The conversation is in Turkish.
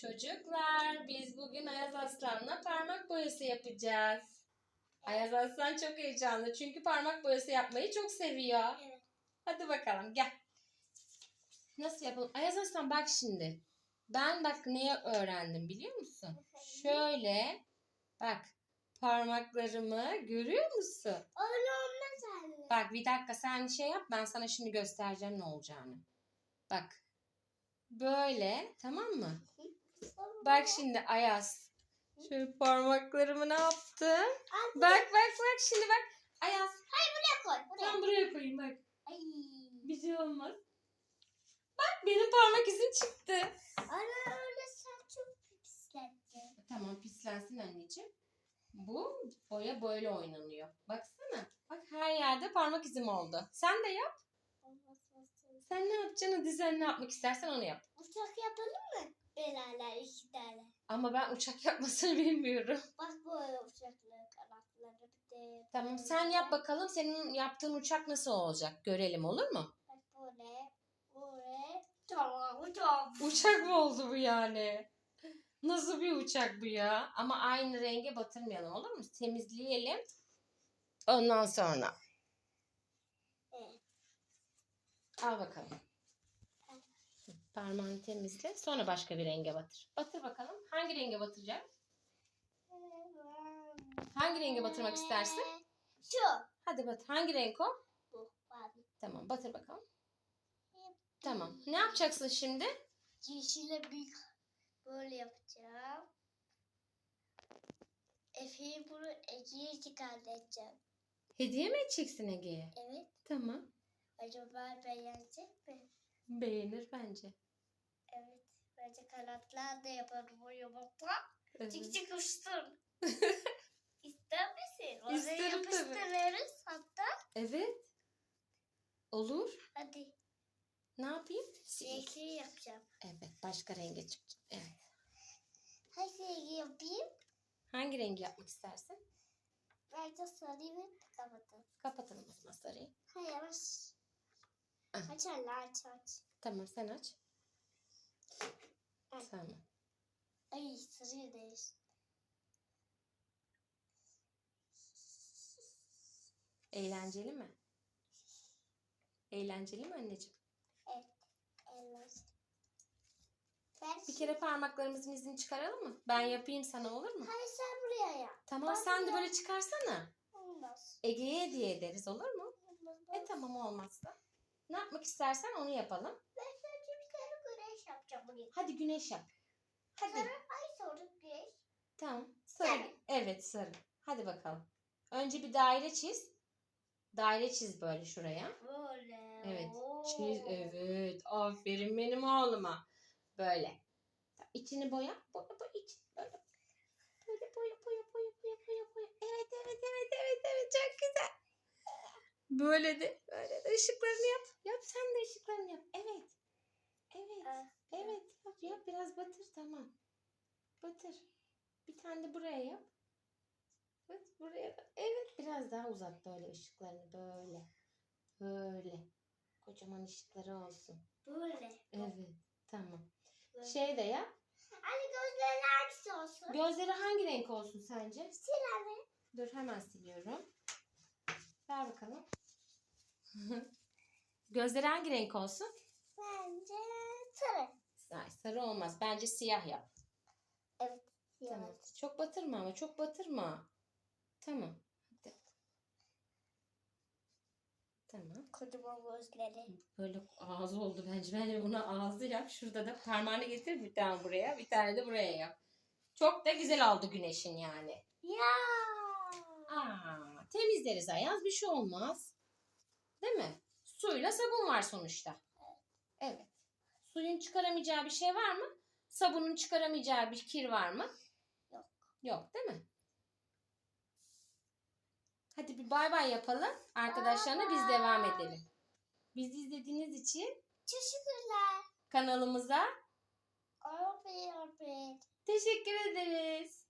Çocuklar biz bugün Ayaz Aslan'la parmak boyası yapacağız. Ayaz Aslan çok heyecanlı çünkü parmak boyası yapmayı çok seviyor. Evet. Hadi bakalım gel. Nasıl yapalım? Ayaz Aslan bak şimdi. Ben bak neye öğrendim biliyor musun? Şöyle bak parmaklarımı görüyor musun? Öyle olmaz anne. Bak bir dakika sen şey yap ben sana şimdi göstereceğim ne olacağını. Bak. Böyle tamam mı? Bak şimdi Ayaz. Şöyle parmaklarımı ne yaptım? Bak bak bak şimdi bak. Ayaz. Buraya koy. Buraya. Ben buraya koyayım bak. Ay. Bir şey olmaz. Bak benim parmak izim çıktı. Ana öyle sen çok pislettin. Tamam pislensin anneciğim. Bu boya böyle oynanıyor. Baksana. Bak her yerde parmak izim oldu. Sen de yap. Sen ne yapacaksın? Sen ne yapmak istersen onu yap. Uçak yapalım mı? Beraber iki tane. Ama ben uçak yapmasını bilmiyorum. Bak böyle uçakları kanatları bir de. Tamam sen yap bakalım senin yaptığın uçak nasıl olacak görelim olur mu? Bak böyle. Böyle. Tamam tamam. Uçak mı oldu bu yani? Nasıl bir uçak bu ya? Ama aynı renge batırmayalım olur mu? Temizleyelim. Ondan sonra. Evet. Al bakalım. Parmağını temizle. Sonra başka bir renge batır. Batır bakalım. Hangi renge batıracağız? Hangi renge batırmak istersin? Şu. Hadi batır. Hangi renk o? Bu. Tamam batır bakalım. Tamam. Ne yapacaksın şimdi? Yeşile büyük böyle yapacağım. Efe'yi bunu Ege'ye çıkartacağım. Hediye mi edeceksin Ege'ye? Evet. Tamam. Acaba beğenecek mi? Beğenir bence. Evet. Bence kanatlar da yaparım o yumurta. Evet. Çık çık uçsun. İster misin? Oraya İsterim tabii. yapıştırırız hatta. Evet. Olur. Hadi. Ne yapayım? Yeşil yapacağım. Evet. Başka renge çıkacak. Evet. Hangi yapayım? Hangi rengi yapmak istersin? Bence sarıyı ve kapatalım. Kapatalım o zaman sarıyı. Hayır. Aç anne aç aç. Tamam sen aç. Ay. Tamam. Ay sarıyı değiş. Eğlenceli mi? Eğlenceli mi anneciğim? Evet. Ben Bir kere parmaklarımızın izini çıkaralım mı? Ben yapayım sana olur mu? Hayır sen buraya yap. Tamam Ben sen de böyle çıkarsana. Olmaz. Ege'ye hediye ederiz olur mu? Olmaz. E tamam olmazsa. Ne yapmak istersen onu yapalım. Ben sadece bir tane güneş yapacağım bugün. Hadi güneş yap. Hadi. Sarı ay sonra güneş. Tamam. Sarı. Sarı. Evet sarı. Hadi bakalım. Önce bir daire çiz. Daire çiz böyle şuraya. Böyle. Evet. Çiz. Evet. Aferin benim oğluma. Böyle. İçini boya. Boya boya iç. Böyle. Böyle boya boya boya boya boya boya. Evet evet evet evet evet çok güzel. Böyle de böyle de ışıklarını yap. Yap sen de ışıklarını yap. Evet. Evet. Ah, Evet yap yap biraz batır tamam. Batır. Bir tane de buraya yap. Evet buraya da. Evet biraz daha uzat böyle ışıklarını böyle. Böyle. Kocaman ışıkları olsun. Böyle. Evet tamam. Böyle. Şey de yap. Anne gözlerin hangisi olsun? Gözleri hangi renk olsun sence? Sil anne. Dur hemen siliyorum. Ver bakalım. Gözleri hangi renk olsun? Bence sarı. Ay, sarı olmaz. Bence siyah yap. Evet. Tamam. Çok batırma ama çok batırma. Tamam. Hadi. Tamam. Kocaman gözleri. Böyle ağzı oldu bence. Bence buna ağzı yap. Şurada da parmağını getir bir tane buraya. Bir tane de buraya yap. Çok da güzel oldu güneşin yani. Ya. Aa, temizleriz Ayaz. Bir şey olmaz. Değil mi? Suyla sabun var sonuçta. Evet. Suyun çıkaramayacağı bir şey var mı? Sabunun çıkaramayacağı bir kir var mı? Yok. Yok değil mi? Hadi bir bay bay yapalım. Arkadaşlarına biz devam edelim. Bizi izlediğiniz için Teşekkürler. kanalımıza teşekkür ederiz.